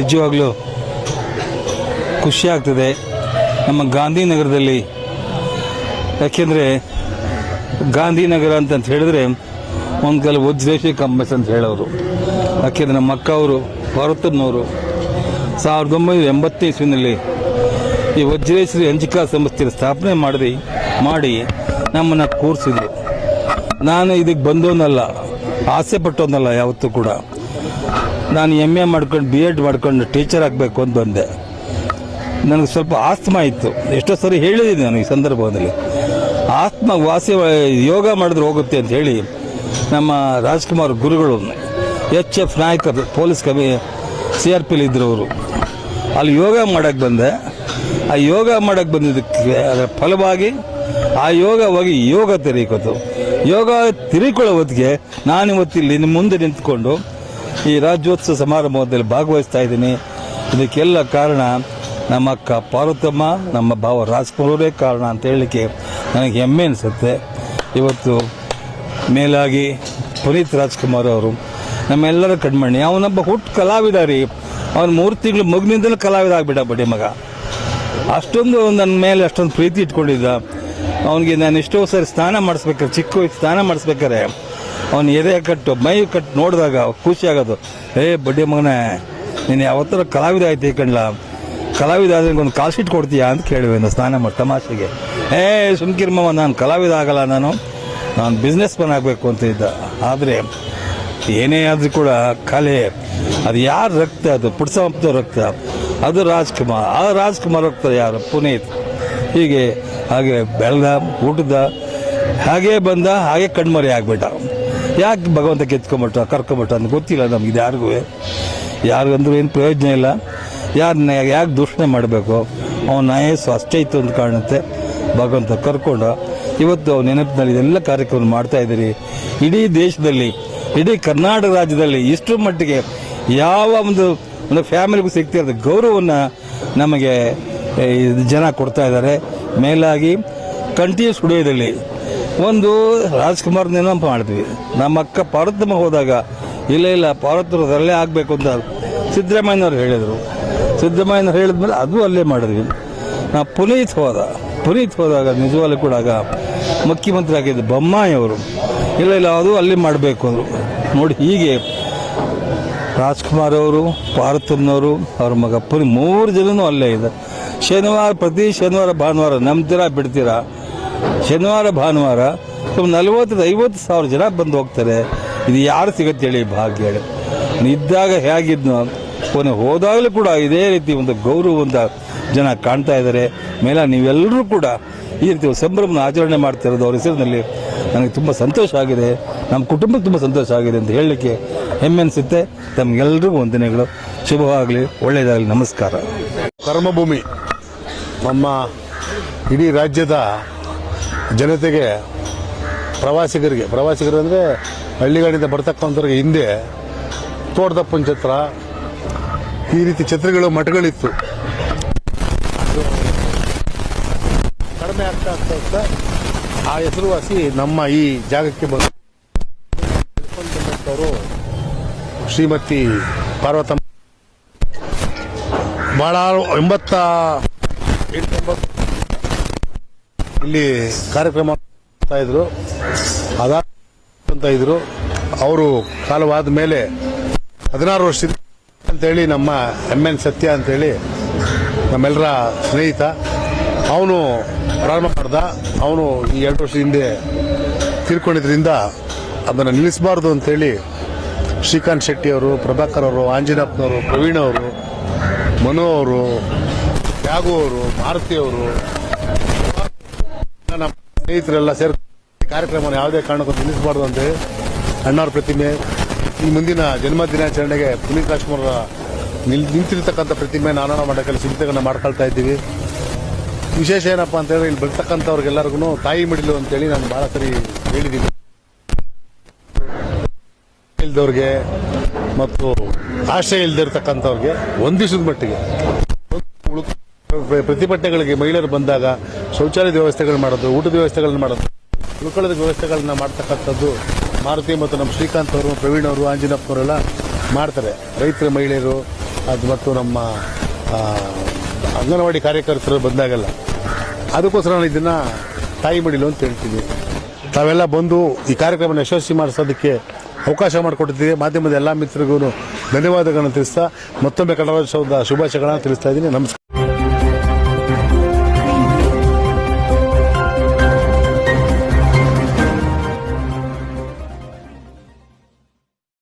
ನಿಜವಾಗ್ಲೂ ಖುಷಿ ಆಗ್ತದೆ ನಮ್ಮ ಗಾಂಧಿನಗರದಲ್ಲಿ ಯಾಕೆಂದರೆ ಗಾಂಧಿನಗರ ಅಂತಂತ ಹೇಳಿದ್ರೆ ಒಂದು ಕಾಲ ವಜ್ರೇಶಿ ಕಂಬಸ್ ಅಂತ ಹೇಳೋರು. ಯಾಕೆಂದರೆ ನಮ್ಮ ಅಕ್ಕ ಅವರು ಭಾರತನವರು ಸಾವಿರದ ಒಂಬೈನೂರ ಎಂಬತ್ತನೇ ಇಸ್ವಿನಲ್ಲಿ ಈ ವಜ್ರೇಶ್ವರಿ ಹಂಚಿಕಾ ಸಂಸ್ಥೆಯ ಸ್ಥಾಪನೆ ಮಾಡಿ ಮಾಡಿ ನಮ್ಮನ್ನು ಕೂರಿಸಿದ್ರು. ನಾನು ಇದಕ್ಕೆ ಬಂದವನಲ್ಲ, ಆಸೆ ಪಟ್ಟವನಲ್ಲ ಯಾವತ್ತೂ ಕೂಡ. ನಾನು ಎಂ ಎ ಮಾಡ್ಕೊಂಡು ಬಿ ಎಡ್ ಮಾಡ್ಕೊಂಡು ಟೀಚರ್ ಆಗಬೇಕು ಅಂತ ಬಂದೆ. ನನಗೆ ಸ್ವಲ್ಪ ಆಸ್ತಮ ಇತ್ತು. ಎಷ್ಟೋ ಸರಿ ಹೇಳಿದ್ದೀನಿ ನಾನು ಈ ಸಂದರ್ಭದಲ್ಲಿ. ಆತ್ಮ ವಾಸಿ ಯೋಗ ಮಾಡಿದ್ರೆ ಹೋಗುತ್ತೆ ಅಂತ ಹೇಳಿ ನಮ್ಮ ರಾಜ್ಕುಮಾರ್ ಗುರುಗಳು ಎಚ್ ಎಫ್ ನಾಯಕರು, ಪೊಲೀಸ್ ಕಮಿ ಸಿ ಆರ್ ಪಿಲಿ ಇದ್ರು ಅವರು. ಅಲ್ಲಿ ಯೋಗ ಮಾಡೋಕ್ಕೆ ಬಂದೆ. ಆ ಯೋಗ ಮಾಡಕ್ಕೆ ಬಂದಿದ್ದಕ್ಕೆ ಅದರ ಫಲವಾಗಿ ಆ ಯೋಗ ಹೋಗಿ ಯೋಗ ತೆರೀಕೋದು ಯೋಗ ತಿರುಕೊಳ್ಳೋ ಹೊತ್ತಿಗೆ ನಾನು ಇವತ್ತಿಲ್ಲಿ ನಿಮ್ಮ ಮುಂದೆ ನಿಂತ್ಕೊಂಡು ಈ ರಾಜ್ಯೋತ್ಸವ ಸಮಾರಂಭದಲ್ಲಿ ಭಾಗವಹಿಸ್ತಾ ಇದ್ದೀನಿ. ಇದಕ್ಕೆಲ್ಲ ಕಾರಣ ನಮ್ಮ ಅಕ್ಕ ಪಾರ್ವತಮ್ಮ, ನಮ್ಮ ಭಾವ ರಾಜ್ಕುಮಾರವರೇ ಕಾರಣ ಅಂತ ಹೇಳಲಿಕ್ಕೆ ನನಗೆ ಹೆಮ್ಮೆ ಅನಿಸುತ್ತೆ. ಇವತ್ತು ಮೇಲಾಗಿ ಪುನೀತ್ ರಾಜ್ಕುಮಾರ್ ಅವರು ನಮ್ಮೆಲ್ಲರ ಕಣ್ಮಣಿ ಅವನೊಬ್ಬ ಹುಟ್ಟು ಕಲಾವಿದ ರೀ ಅವನ ಮೂರು ತಿಂಗಳು ಮಗನಿಂದಲೂ ಕಲಾವಿದ ಆಗಿಬಿಟ್ಟ ಬಡ್ಡಿ ಮಗ. ಅಷ್ಟೊಂದು ನನ್ನ ಮೇಲೆ ಅಷ್ಟೊಂದು ಪ್ರೀತಿ ಇಟ್ಕೊಂಡಿದ್ದ. ಅವನಿಗೆ ನಾನು ಎಷ್ಟೋ ಸರಿ ಸ್ನಾನ ಮಾಡಿಸ್ಬೇಕಾರೆ, ಚಿಕ್ಕ ಸ್ನಾನ ಮಾಡಿಸ್ಬೇಕಾರೆ ಅವನು ಎದೆ ಕಟ್ಟು, ಮೈ ಕಟ್ಟು ನೋಡಿದಾಗ ಖುಷಿ ಆಗೋದು. ಏ, ಬಡ್ಡಿ ಮಗನೇ, ನೀನು ಯಾವತ್ತರ ಕಲಾವಿದ ಆಯ್ತು ಕಣ್ಲ? ಕಲಾವಿದ ಆದ್ರೆ ಒಂದು ಕಾಲ್ ಕೊಡ್ತೀಯಾ? ಅಂತ ಕೇಳುವೆ ನಾನು ಸ್ನಾನ ಮಾಡಿ ತಮಾಷೆಗೆ. ಏ ಸುಮ್ಕಿರ್ಮವ ನಾನು ಕಲಾವಿದ ಆಗಲ್ಲ ನಾನು. ನಾನು ಬಿಸ್ನೆಸ್ ಮನ್ ಆಗಬೇಕು ಅಂತ ಇದ್ದ. ಆದರೆ ಏನೇ ಆದರೂ ಕೂಡ ಕಲೆ, ಅದು ಯಾರು ರಕ್ತ? ಅದು ಪುಡ್ಸಂತ ರಕ್ತ. ಅದು ರಾಜ್ಕುಮಾರ್. ಆ ರಾಜ್ಕುಮಾರ್ ರಕ್ತ ಯಾರು? ಪುನೀತ್. ಹೀಗೆ, ಹಾಗೆ ಬೆಳೆದ, ಊಟದ, ಹಾಗೇ ಬಂದ, ಹಾಗೆ ಕಣ್ಮರೆ ಆಗ್ಬಿಟ್ಟ. ಯಾಕೆ ಭಗವಂತ ಕೆತ್ಕೊಂಬಿಟ್ಟ ಕರ್ಕೊಂಬಿಟ್ಟ ಅಂತ ಗೊತ್ತಿಲ್ಲ ನಮ್ಗೆ ಯಾರಿಗೂ. ಯಾರಿಗಂದ್ರೂ ಏನು ಪ್ರಯೋಜನ ಇಲ್ಲ. ಯಾರನ್ನ ಯಾಕೆ ದೂಷಣೆ ಮಾಡಬೇಕು? ಅವನ ಆಯಸ್ಸು ಅಷ್ಟೇ ಇತ್ತು ಅಂತ ಕಾಣುತ್ತೆ. ಭಗವಂತ ಕರ್ಕೊಂಡು. ಇವತ್ತು ಅವ್ನ ನೆನಪಿನಲ್ಲಿ ಇದೆಲ್ಲ ಕಾರ್ಯಕ್ರಮ ಮಾಡ್ತಾ ಇದ್ದೀರಿ. ಇಡೀ ದೇಶದಲ್ಲಿ, ಇಡೀ ಕರ್ನಾಟಕ ರಾಜ್ಯದಲ್ಲಿ ಇಷ್ಟರ ಮಟ್ಟಿಗೆ ಯಾವ ಒಂದು ಒಂದು ಫ್ಯಾಮಿಲಿಗೂ ಸಿಗ್ತಿರೋದು ಗೌರವವನ್ನು ನಮಗೆ ಜನ ಕೊಡ್ತಾ ಇದ್ದಾರೆ. ಮೇಲಾಗಿ ಕಂಟಿನ್ಯೂಸ್ ಸ್ಟುಡಿಯೋದಲ್ಲಿ ಒಂದು ರಾಜ್ಕುಮಾರ್ ನೆನಪು ಮಾಡಿದ್ವಿ ನಮ್ಮ ಅಕ್ಕ ಪಾರ್ವತಮ್ಮ ಹೋದಾಗ, ಇಲ್ಲ ಇಲ್ಲ ಪಾರ್ವತರಲ್ಲೇ ಆಗಬೇಕು ಅಂತ ಸಿದ್ದರಾಮಯ್ಯನವ್ರು ಹೇಳಿದರು. ಸಿದ್ದರಾಮಯ್ಯನವ್ರು ಹೇಳಿದ್ಮೇಲೆ ಅದು ಅಲ್ಲೇ ಮಾಡಿದ್ವಿ. ನಾವು ಪುನೀತ್ ಹೋದ. ಪುನೀತ್ ಹೋದಾಗ, ನಿಜವಾಗ್ಲೂ ಕೂಡ ಆಗ ಮುಖ್ಯಮಂತ್ರಿ ಆಗಿದ್ದ ಬೊಮ್ಮಾಯಿಯವರು ಇಲ್ಲ ಇಲ್ಲ, ಅದು ಅಲ್ಲಿ ಮಾಡಬೇಕು ಅಂದರು. ನೋಡಿ, ಹೀಗೆ ರಾಜ್ಕುಮಾರ್ ಅವರು ಪಾರ್ವತಮ್ಮನವರು ಅವ್ರ ಮಗ ಪುನೀತ್ ಮೂರು ಜನನೂ ಅಲ್ಲೇ ಇದೆ ಶನಿವಾರ, ಪ್ರತಿ ಶನಿವಾರ, ಭಾನುವಾರ ನಂಬ್ತೀರಾ ಬಿಡ್ತೀರಾ? ಶನಿವಾರ, ಭಾನುವಾರ ಸುಮ್ಮನೆ ನಲ್ವತ್ತರಿಂದ ಐವತ್ತು ಸಾವಿರ ಜನ ಬಂದು ಹೋಗ್ತಾರೆ. ಇದು ಯಾರು ಸಿಗತ್ತೆ ಹೇಳಿ ಭಾಗ್ಯ ಹೇಳಿ. ಇದ್ದಾಗ ಹೇಗಿದ್ನೋ ಕೊನೆ ಹೋದಾಗಲೂ ಕೂಡ ಇದೇ ರೀತಿ ಒಂದು ಗೌರವವಂತ ಜನ ಕಾಣ್ತಾ ಇದ್ದಾರೆ. ಮೇಲೆ ನೀವೆಲ್ಲರೂ ಕೂಡ ಈ ರೀತಿ ಸಂಭ್ರಮನ ಆಚರಣೆ ಮಾಡ್ತಿರೋದು ಅವ್ರ ಹೆಸರಿನಲ್ಲಿ ನನಗೆ ತುಂಬ ಸಂತೋಷ ಆಗಿದೆ. ನಮ್ಮ ಕುಟುಂಬಕ್ಕೆ ತುಂಬ ಸಂತೋಷ ಆಗಿದೆ ಅಂತ ಹೇಳಲಿಕ್ಕೆ ಹೆಮ್ಮೆ ಅನಿಸುತ್ತೆ. ತಮಗೆಲ್ಲರಿಗೂ ವಂದನೆಗಳು. ಶುಭವಾಗಲಿ, ಒಳ್ಳೆಯದಾಗಲಿ. ನಮಸ್ಕಾರ. ಕರ್ಮಭೂಮಿ. ನಮ್ಮ ಇಡೀ ರಾಜ್ಯದ ಜನತೆಗೆ, ಪ್ರವಾಸಿಗರಿಗೆ, ಪ್ರವಾಸಿಗರು ಅಂದರೆ ಹಳ್ಳಿಗಳಿಂದ ಬರ್ತಕ್ಕಂಥವ್ರಿಗೆ ಹಿಂದೆ ತೋಟದಪ್ಪನ ಛತ್ರ ಈ ರೀತಿ ಛತ್ರಗಳು, ಮಠಗಳಿತ್ತು. ಕಡಿಮೆ ಆಗ್ತಾ ಆಗ್ತಾ ಆಗ್ತಾ ಆ ಹೆಸರುವಾಸಿ ನಮ್ಮ ಈ ಜಾಗಕ್ಕೆ ಬಂದು ಅವರು ಶ್ರೀಮತಿ ಪಾರ್ವತಮ್ಮ. ಬಹಳ ಎಂಬತ್ತ ಎಂಟೊಂಬತ್ತು ಇಲ್ಲಿ ಕಾರ್ಯಕ್ರಮ ಇದ್ರು. ಅವರು ಕಾಲವಾದ ಮೇಲೆ ಹದಿನಾರು ವರ್ಷದ ಅಂತೇಳಿ ನಮ್ಮ ಎಂ ಎನ್ ಸತ್ಯ ಅಂತೇಳಿ ನಮ್ಮೆಲ್ಲರ ಸ್ನೇಹಿತ. ಅವನು ಪ್ರಾರಂಭ ಮಾಡ್ದ. ಅವನು ಈ ಎರಡು ವರ್ಷದ ಹಿಂದೆ ತೀರ್ಕೊಂಡಿದ್ರಿಂದ ಅದನ್ನು ನಿಲ್ಲಿಸಬಾರ್ದು ಅಂತೇಳಿ ಶ್ರೀಕಾಂತ್ ಶೆಟ್ಟಿ ಅವರು, ಪ್ರಭಾಕರ್ ಅವರು ಆಂಜನಪ್ಪನವರು ಪ್ರವೀಣ್ ಅವರು, ಮನು ಅವರು ತ್ಯಾಗು ಅವರು ಮಾರುತಿ ಅವರು ಸ್ನೇಹಿತರೆಲ್ಲ ಸೇರಿ ಕಾರ್ಯಕ್ರಮವನ್ನು ಯಾವುದೇ ಕಾರಣಕ್ಕೂ ನಿಲ್ಲಿಸಬಾರ್ದು ಅಂತ ಅಣ್ಣವ್ರ ಪ್ರತಿಮೆ, ಈ ಮುಂದಿನ ಜನ್ಮ ದಿನಾಚರಣೆಗೆ ಪುನೀತ್ ರಾಜ್ಕುಮಾರ್ ನಿಂತಿರ್ತಕ್ಕಂಥ ಪ್ರತಿಮೆ ನಾನಾ ಮಂಡಕಲ್ಲಿ ಸಿದ್ಧತೆಗಳನ್ನ ಮಾಡ್ಕೊಳ್ತಾ ಇದ್ದೀವಿ. ವಿಶೇಷ ಏನಪ್ಪ ಅಂತೇಳಿ ಇಲ್ಲಿ ಬರ್ತಕ್ಕಂಥವ್ರಿಗೆಲ್ಲರಿಗೂ ತಾಯಿ ಮಿಡಿಲು ಅಂತೇಳಿ ನಾನು ಭಾಳ ಸರಿ ಹೇಳಿದ್ದೀನಿ. ಇಲ್ದವ್ರಿಗೆ ಮತ್ತು ಆಶ್ರಯ ಇಲ್ದಿರ್ತಕ್ಕಂಥವ್ರಿಗೆ ಒಂದಿಸದ ಮಟ್ಟಿಗೆ. ಪ್ರತಿಭಟನೆಗಳಿಗೆ ಮಹಿಳೆಯರು ಬಂದಾಗ ಶೌಚಾಲಯದ ವ್ಯವಸ್ಥೆಗಳು ಮಾಡೋದು, ಊಟದ ವ್ಯವಸ್ಥೆಗಳನ್ನ ಮಾಡೋದು, ಉಳ್ಕೊಳ್ಳೋದ ವ್ಯವಸ್ಥೆಗಳನ್ನ ಮಾಡ್ತಕ್ಕಂಥದ್ದು ಮಾರುತಿ ಮತ್ತು ನಮ್ಮ ಶ್ರೀಕಾಂತ್ ಅವರು, ಪ್ರವೀಣ್ ಅವರು ಆಂಜನಪ್ಪನವರೆಲ್ಲ ಮಾಡ್ತಾರೆ. ರೈತರ ಮಹಿಳೆಯರು ಅದು ಮತ್ತು ನಮ್ಮ ಅಂಗನವಾಡಿ ಕಾರ್ಯಕರ್ತರು ಬಂದಾಗಲ್ಲ. ಅದಕ್ಕೋಸ್ಕರ ನಾನು ಇದನ್ನು ತಾಯಿ ಮಡಿಲು ಅಂತ ಹೇಳ್ತೀನಿ. ತಾವೆಲ್ಲ ಬಂದು ಈ ಕಾರ್ಯಕ್ರಮನ ಯಶಸ್ವಿ ಮಾಡಿಸೋದಕ್ಕೆ ಅವಕಾಶ ಮಾಡಿಕೊಟ್ಟಿದ್ದೀವಿ ಮಾಧ್ಯಮದ ಎಲ್ಲ ಮಿತ್ರರಿಗೂ ಧನ್ಯವಾದಗಳನ್ನು ತಿಳಿಸ್ತಾ ಮತ್ತೊಮ್ಮೆ ಕನ್ನಡ ಶುಭಾಶಯಗಳನ್ನು ತಿಳಿಸ್ತಾ ಇದ್ದೀನಿ. ನಮಸ್ಕಾರ.